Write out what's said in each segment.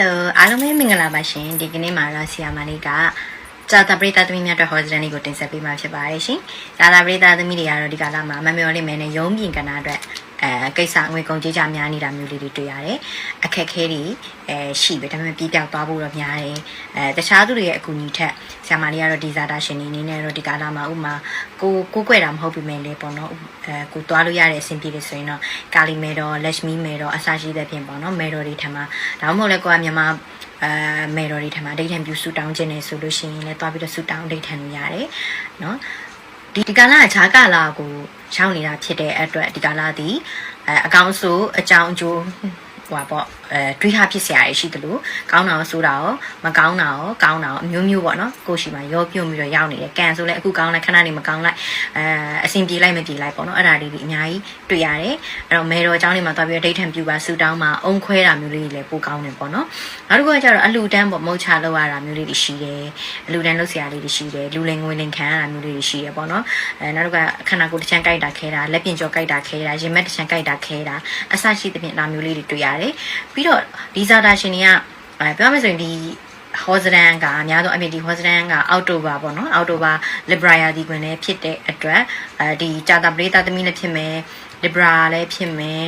Hello အားလုံးပဲမင်္ဂလာပါရှင်ဒီကနေ့မှာတော့ဆီယာမလေးကကြာတာပရိသတ်သမီးများအတွက်ဟောစတန်လေးကိုတင်ဆက်ပေးမှာဖြစ်ပါတယ်ရှင်။ကြာတာပရိသတ်သမီးတွေကတော့ဒီကလာမှာမမျောလေးမဲနဲ့ရုံးပြင်ကဏ္ဍအတွက် အဲကိစ္စငွေကုန်ကြေးကြများနေတာမျိုးလေးတွေတွေ့ရတယ်။အခက်ခဲတွေအဲရှိပဲဒါပေမဲ့ပြေးပြောက်သွားဖို့တော့များတယ်။အဲတခြားသူတွေရဲ့အကူအညီထက်ဆီယာမလေးကတော့ဒီဇာတာရှင်နေနေနဲ့တော့ဒီကလာမှာဥမာကိုကိုကွယ်တာမဟုတ်ပြီမဲ့လေပေါ့နော်။အဲကိုသွားလို့ရတဲ့အဆင်ပြေတယ်ဆိုရင်တော့ကာလီမဲတော်လက်ရှမီမဲတော်အစားရှိတဲ့ဖြင့်ပေါ့နော်မဲတော်တွေထမှာဒါမှမဟုတ်လဲကိုကမြန်မာအဲမေတော်တွေထမှာဒိတ်ထန်ပြူဆူတောင်းခြင်းနေဆိုလို့ရှိရင်လည်းသွားပြီးတော့ဆူတောင်းဒိတ်ထန်လို့ရတယ်เนาะ ဒီဒီကာလကခြားကာလကိုရှောင်းနေတာဖြစ်တဲ့အတွက်ဒီကာလသည်အဲအကောင့်ဆိုအကြောင်းအကျိုး ဟိုပါပေါ့အဲတွေးထားဖြစ်စရာရှိတယ်လို့ကောင်းတာရောဆိုတာရောမကောင်းတာရောကောင်းတာရောအမျိုးမျိုးပေါ့နော်ကိုရှိမှရောပြုံပြီးတော့ရောက်နေတယ်ကန်ဆိုလဲအခုကောင်းလိုက်ခဏနေမကောင်းလိုက်အဲအဆင်ပြေလိုက်မပြေလိုက်ပေါ့နော်အဲ့ဒါလေးဒီအများကြီးတွေ့ရတယ်အဲ့တော့မေတော်အကြောင်းလေးမှာသွားပြီးတော့ဒိတ်ထန်ပြူပါဆူတောင်းမှာအုံခွဲတာမျိုးလေးတွေလည်းပိုကောင်းတယ်ပေါ့နော်နောက်တစ်ခုကကျတော့အလူတန်းပေါ့မုတ်ချလောက်ရတာမျိုးလေးတွေရှိတယ်အလူတန်းလုပ်စရာလေးတွေရှိတယ်လူလင်ငွေလင်ခံရတာမျိုးလေးတွေရှိတယ်ပေါ့နော်အဲနောက်တစ်ခုကခန္ဓာကိုယ်တစ်ချမ်းကြိုက်တာခဲတာလက်ပြင်ကျော်ကြိုက်တာခဲတာရင်မက်တစ်ချမ်းကြိုက်တာခဲတာအစရှိသဖြင့်ဒါမျိုးလေးတွေတွေ့ရတယ်ပြီးတော့ဒီဇာတာရှင်တွေကအဲပြောမယ်ဆိုရင်ဒီဟောစရန်ကအများဆုံးအမြင့်ဒီဟောစရန်ကအောက်တိုဘာပေါ့နော်အောက်တိုဘာ Libra ဒီကွင်လည်းဖြစ်တဲ့အတွက်အဲဒီဂျာတာပရိသတ်သမီးလည်းဖြစ်မယ် Libra လည်းဖြစ်မယ်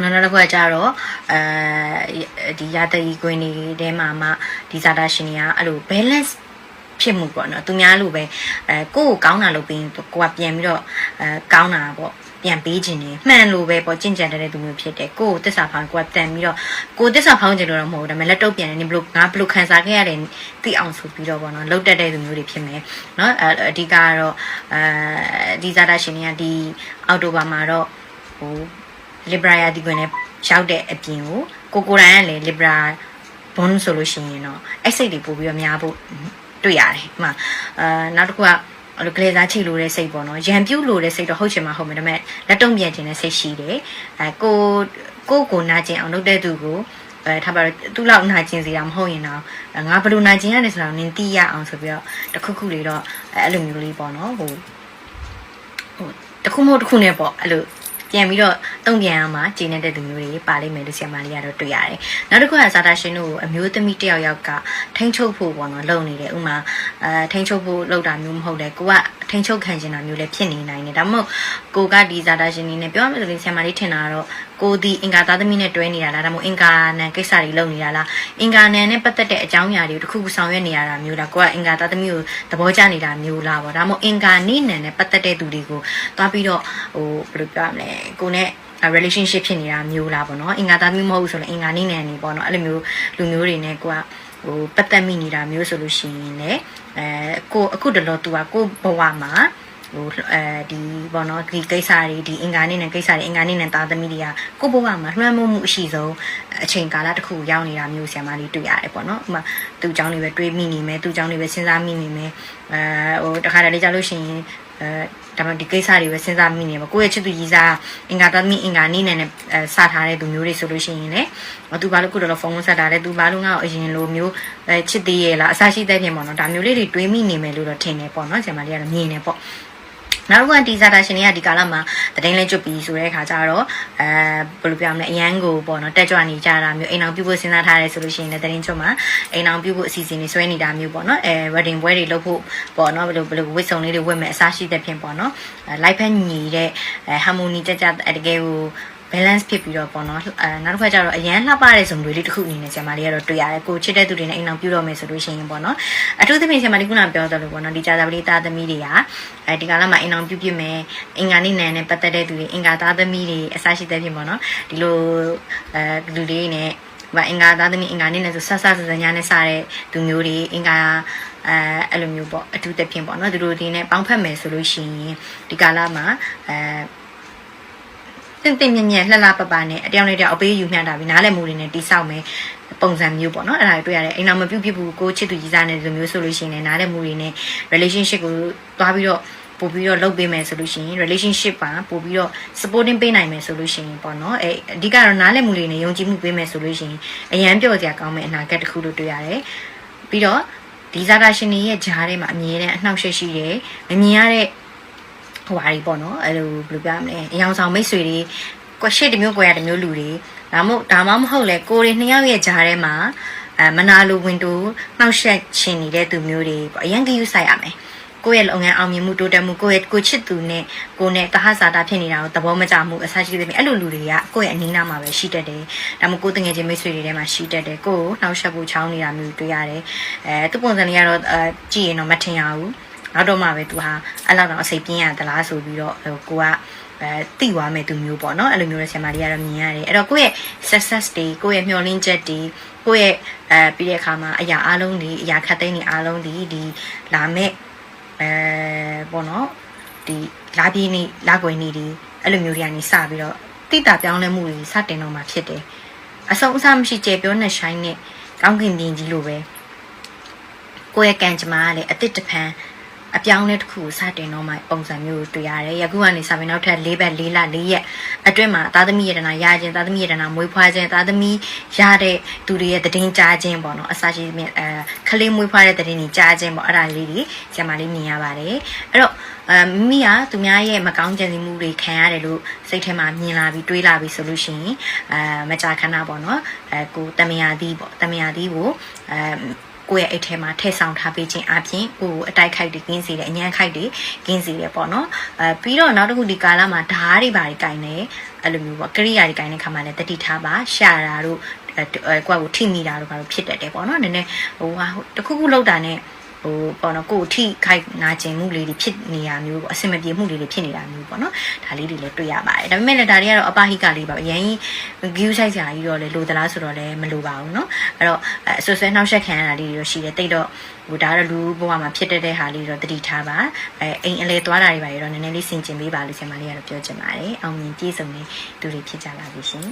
နောက်နောက်တစ်ခုကကြတော့အဲဒီရာသီကွင်းတွေထဲမှာမှဒီဇာတာရှင်တွေကအဲ့လို balance ဖြစ်မှုပေါ့နော်သူများလိုပဲအဲကိုယ့်ကိုကောင်းတာလုပ်ပြီးကိုကပြန်ပြီးတော့အဲကောင်းတာပေါ့ ပြန်ပေးခြင်းနေမှန်လို့ပဲပေါ့ကြင်ကြံတဲ့သူမျိုးဖြစ်တယ်ကိုကိုတစ္ဆာဖောင်းကိုကတန်ပြီးတော့ကိုတစ္ဆာဖောင်းခြင်းလို့တော့မဟုတ်ဘူးဒါပေမဲ့လက်တော့ပြန်နေဘလို့ငါဘလို့ခံစားခဲ့ရတယ်သိအောင်ဆိုပြီးတော့ပေါ့နော်လောက်တက်တဲ့သူမျိုးတွေဖြစ်မယ်နော်အဓိကကတော့အဲဒီဇာတာရှင်တွေကဒီအောက်တိုဘာမှာတော့ဟို Libra ရာဒီကွင်နဲ့ရောက်တဲ့အပြင်ကိုကိုကိုတိုင်းကလည်း Libra bond ဆိုလို့ရှိရင်တော့အဲ့စိတ်တွေပို့ပြီးတော့များဖို့တွေ့ရတယ်ဒီမှာအာနောက်တစ်ခုက အဲ့လိုကလေးစားချိလို့တဲ့စိတ်ပေါ့နော်ရံပြုတ်လို့တဲ့စိတ်တော့ဟုတ်ချင်မှဟုတ်မယ်ဒါပေမဲ့လက်တုံ့ပြန်ခြင်းတဲ့စိတ်ရှိတယ်အဲကိုကိုကိုနာကျင်အောင်လုပ်တဲ့သူကိုအဲထားပါတော့သူ့လောက်နာကျင်စီတာမဟုတ်ရင်တော့ငါဘယ်လိုနာကျင်ရလဲဆိုတော့နင်သိရအောင်ဆိုပြီးတော့တခုခုလေးတော့အဲ့လိုမျိုးလေးပေါ့နော်ဟိုဟိုတခုမဟုတ်တခုနဲ့ပေါ့အဲ့လို ပြန်ပြီးတော့တုံ့ပြန်အောင်မှကျင်းနေတဲ့သူမျိုးတွေပါလိမ့်မယ်လို့ဆရာမလေးကတော့တွေ့ရတယ်။နောက်တစ်ခုကဇာတာရှင်တို့အမျိုးသမီးတယောက်ယောက်ကထိန်ချုပ်ဖို့ပေါ့နော်လုပ်နေတယ်ဥမာအဲထိန်ချုပ်ဖို့လုပ်တာမျိုးမဟုတ်လေကိုကထိန်ချုပ်ခံချင်တာမျိုးလည်းဖြစ်နေနိုင်တယ်ဒါမှမဟုတ်ကိုကဒီဇာတာရှင်နေနဲ့ပြောမှဆိုရင်ဆရာမလေးထင်တာကတော့ ကိုဒီအင်္ဂါသားသမီးနဲ့တွဲနေတာလားဒါမှမဟုတ်အင်္ဂါနံကိစ္စတွေလုပ်နေတာလားအင်္ဂါနံနဲ့ပတ်သက်တဲ့အကြောင်းအရာတွေတခုခုဆောင်ရွက်နေရတာမျိုးလားကိုကအင်္ဂါသားသမီးကိုသဘောကျနေတာမျိုးလားပေါ့ဒါမှမဟုတ်အင်္ဂါနိနံနဲ့ပတ်သက်တဲ့သူတွေကိုသွားပြီးတော့ဟိုဘယ်လိုပြောရမလဲကိုနဲ့ relationship ဖြစ်နေတာမျိုးလားပေါ့နော်အင်္ဂါသားသမီးမဟုတ်ဘူးဆိုရင်အင်္ဂါနိနံနေပေါ့နော်အဲ့လိုမျိုးလူမျိုးတွေနဲ့ကိုကဟိုပတ်သက်မိနေတာမျိုးဆိုလို့ရှိရင်လည်းအဲကိုအခုတလောသူကကိုဘဝမှာ ဟိုအဲဒီဘောနော်ဒီကိစ္စတွေဒီအင်္ဂါနေ့နဲ့ကိစ္စတွေအင်္ဂါနေ့နဲ့သားသမီးတွေကကိုဘဝမှာလွှမ်းမိုးမှုအရှိဆုံးအချိန်ကာလတစ်ခုရောက်နေတာမျိုးဆီယမလေးတွေ့ရတယ်ပေါ့နော်ဥမာသူ့အကြောင်းတွေပဲတွေးမိနေမယ်သူ့အကြောင်းတွေပဲစဉ်းစားမိနေမယ်အဲဟိုတခါတလေကြာလို့ရှိရင်အဲဒါမှဒီကိစ္စတွေပဲစဉ်းစားမိနေမှာကိုယ့်ရဲ့ချစ်သူကြီးစားအင်္ဂါသမီးအင်္ဂါနေ့နဲ့အဲစထားတဲ့သူမျိုးတွေဆိုလို့ရှိရင်လေသူဘာလို့ကိုတော်ဖုန်းဆက်တာလဲသူဘာလို့ငါ့ကိုအရင်လိုမျိုးအဲချစ်သေးရဲ့လားအဆရှိတဲ့ပြင်ပေါ့နော်ဒါမျိုးလေးတွေတွေးမိနေမယ်လို့တော့ထင်တယ်ပေါ့နော်ဆရာမလေးကတော့မြင်နေပေါ့ နောက်တစ်ခုကဒီဇာတာရှင်တွေကဒီကာလမှာတတိုင်းလဲကျွတ်ပြီးဆိုတဲ့အခါကျတော့အဲဘယ်လိုပြောမလဲအရန်ကိုပေါ့နော်တက်ကြွနေကြတာမျိုးအိမ်အောင်ပြုဖို့စဉ်းစားထားရဲဆိုလို့ရှိရင်လည်းတတိုင်းကျွတ်မှာအိမ်အောင်ပြုဖို့အစီအစဉ်တွေဆွဲနေတာမျိုးပေါ့နော်အဲ wedding ပွဲတွေလုပ်ဖို့ပေါ့နော်ဘယ်လိုဘယ်လိုဝတ်စုံလေးတွေဝတ်မယ်အစားရှိတဲ့ဖြစ်ပေါ့နော်အဲ live ဖက်ညီတဲ့အဲ harmony ကြကြတကယ်ကို balance ဖြစ်ပြီးတော့ပေါ့နော်အဲနောက်တစ်ခါကျတော့အရန်လှပတဲ့ဇုံတွေလေးတစ်ခုအနေနဲ့ဆရာမလေးကတော့တွေ့ရတယ်ကိုချစ်တဲ့သူတွေနဲ့အိမ်အောင်ပြုတော့မယ်ဆိုလို့ရှိရင်ပေါ့နော်အထူးသဖြင့်ဆရာမလေးခုနပြောသလိုပေါ့နော်ဒီကြာသပလေးသားသမီးတွေကအဲဒီကာလမှာအိမ်အောင်ပြုပြမယ်အင်္ဂါနေ့နယ်နဲ့ပတ်သက်တဲ့သူတွေအင်္ဂါသားသမီးတွေအစရှိတဲ့ဖြစ်ပေါ့နော်ဒီလိုအဲလူလေးနဲ့ဘာအင်္ဂါသားသမီးအင်္ဂါနေ့နဲ့ဆိုဆက်ဆက်စစညာနဲ့စတဲ့သူမျိုးတွေအင်္ဂါအဲအဲ့လိုမျိုးပေါ့အထူးသဖြင့်ပေါ့နော်သူတို့ဒီနဲ့ပေါင်းဖက်မယ်ဆိုလို့ရှိရင်ဒီကာလမှာအဲ တင့်တင့်မြက်မြက်လှလှပပနဲ့အတောင်နဲ့တောင်အပေးယူမျှတာပြီးနားလည်မှုတွေနဲ့တိဆောက်မယ်ပုံစံမျိုးပေါ့နော်အဲ့ဒါတွေတွေ့ရတယ်အိမ်အောင်မပြုတ်ပြဘူးကိုချစ်သူကြီးစားနေလိုမျိုးဆိုလို့ရှိရင်နားလည်မှုတွေနဲ့ relationship ကိုသွားပြီးတော့ပို့ပြီးတော့လုပ်ပေးမယ်ဆိုလို့ရှိရင် relationship ပါပို့ပြီးတော့ supporting ပေးနိုင်မယ်ဆိုလို့ရှိရင်ပေါ့နော်အဲအဓိကတော့နားလည်မှုတွေနဲ့ယုံကြည်မှုပေးမယ်ဆိုလို့ရှိရင်အရန်ပြော့စရာကောင်းမယ့်အနာဂတ်တစ်ခုလို့တွေ့ရတယ်ပြီးတော့ဒီဇာတာရှင်တွေရဲ့ဂျားထဲမှာအမြဲတမ်းအနှောက်အယှက်ရှိတယ်မမြင်ရတဲ့ ဟိုဟာတွေပေါ့နော်အဲ့လိုဘယ်လိုပြောရမလဲအယောင်ဆောင်မိတ်ဆွေတွေကိုရှေ့တစ်မျိုးကိုရတစ်မျိုးလူတွေဒါမှမဟုတ်ဒါမှမဟုတ်လေကိုတွေနှစ်ယောက်ရဲ့ဂျားထဲမှာအဲမနာလိုဝင်တိုးနှောက်ယှက်ချင်နေတဲ့သူမျိုးတွေပေါ့အရင်ကယူဆိုင်ရမယ်ကိုယ့်ရဲ့လုပ်ငန်းအောင်မြင်မှုတိုးတက်မှုကိုယ့်ရဲ့ကိုချစ်သူနဲ့ကိုနဲ့တဟဇာတာဖြစ်နေတာကိုသဘောမကျမှုအစရှိသဖြင့်အဲ့လိုလူတွေကကိုယ့်ရဲ့အနည်းနာမှာပဲရှိတတ်တယ်။ဒါမှမဟုတ်ကိုယ်တငယ်ချင်းမိတ်ဆွေတွေထဲမှာရှိတတ်တယ်။ကိုယ်ကိုနှောက်ယှက်ဖို့ချောင်းနေတာမျိုးတွေ့ရတယ်။အဲသူပုံစံလေးကတော့အဲကြည့်ရင်တော့မထင်ရဘူး။ နောက်တော့မှပဲသူဟာအဲ့လောက်တော့အစိပ်ပြင်းရသလားဆိုပြီးတော့ဟိုကိုကအဲတိသွားမဲ့သူမျိုးပေါ့နော်အဲ့လိုမျိုးလဲဆရာမလေးကတော့မြင်ရတယ်အဲ့တော့ကိုယ့်ရဲ့ success တွေကိုယ့်ရဲ့မျှော်လင့်ချက်တွေကိုယ့်ရဲ့အဲပြီးတဲ့အခါမှာအရာအလုံးတွေအရာခတ်သိမ်းတွေအလုံးတွေဒီလာမဲ့အဲပေါ့နော်ဒီလာပြီးနေလာကွယ်နေဒီအဲ့လိုမျိုးတွေကနေစပြီးတော့တိတာပြောင်းလဲမှုတွေစတင်တော့မှာဖြစ်တယ်အဆုံးအစမရှိကျေပြောနဲ့ရှိုင်းနဲ့ကောင်းကင်ပြင်ကြီးလိုပဲကိုယ့်ရဲ့ကံကြမ္မာကလည်းအစ်စ်တဖန် အပြောင်းလဲတစ်ခုကိုစတင်တော့မှပုံစံမျိုးကိုတွေ့ရတယ်။ယခုကနေစပြီးနောက်ထပ်၄ဘက်၄လ၄ရက်အတွင်းမှာသားသမီးရတနာရခြင်းသားသမီးရတနာမွေးဖွားခြင်းသားသမီးရတဲ့သူတွေရဲ့တည်င်းကြားခြင်းပေါ့နော်အစရှိသဖြင့်အဲခလေးမွေးဖွားတဲ့တည်င်းကြီးကြားခြင်းပေါ့အဲ့ဒါလေးတွေဆရာမလေးမြင်ရပါတယ်။အဲ့တော့အဲမိမိကသူများရဲ့မကောင်းကြံစည်မှုတွေခံရတယ်လို့စိတ်ထဲမှာမြင်လာပြီးတွေးလာပြီးဆိုလို့ရှိရင်အဲမကြာခဏပေါ့နော်အဲကိုတမယာသီးပေါ့တမယာသီးကိုအဲ ကိုယ့်ရဲ့အိတ်ထဲမှာထည့်ဆောင်ထားပေးခြင်းအပြင်ကိုယ်ကိုအတိုက်ခိုက်တွေကင်းစေတယ်အញ្ញံခိုက်တွေကင်းစေတယ်ပေါ့နော်အဲပြီးတော့နောက်တစ်ခုဒီကာလမှာဓာတ်တွေဘာတွေကင်နေအဲ့လိုမျိုးပေါ့ကရိယာတွေကင်တဲ့ခါမှာလည်းတတိထားပါရှာတာတို့အဲကိုယ့်ကိုထိမိတာတို့ဘာလို့ဖြစ်တတ်တယ်ပေါ့နော်နည်းနည်းဟိုဟာတခုခုလောက်တာနဲ့ ဟိုပေါ့နော်ကိုယ်ထိခိုက်နာကျင်မှုလေးတွေဖြစ်နေရမျိုးပေါ့အဆင်မပြေမှုလေးတွေဖြစ်နေတာမျိုးပေါ့နော်ဒါလေးတွေလည်းတွေ့ရပါတယ်ဒါပေမဲ့လည်းဒါတွေကတော့အပဟိကလေးပါပဲအရင်ကြီး view site ဆရာကြီးတော့လေလိုသလားဆိုတော့လည်းမလိုပါဘူးเนาะအဲ့တော့အဆွဆွဲနှောက်ယှက်ခံရတာလေးတွေတော့ရှိတယ်တိတ်တော့ဟိုဒါကတော့လူဘဝမှာဖြစ်တတ်တဲ့ဟာလေးတော့တတိထားပါအဲအိမ်အလဲသွားတာတွေပါရတော့နည်းနည်းလေးဆင်ကျင်ပေးပါလို့ဆရာမလေးကတော့ပြောချင်ပါတယ်အောင်မြင်ပြည့်စုံတဲ့သူတွေဖြစ်ကြပါလိမ့်ရှင်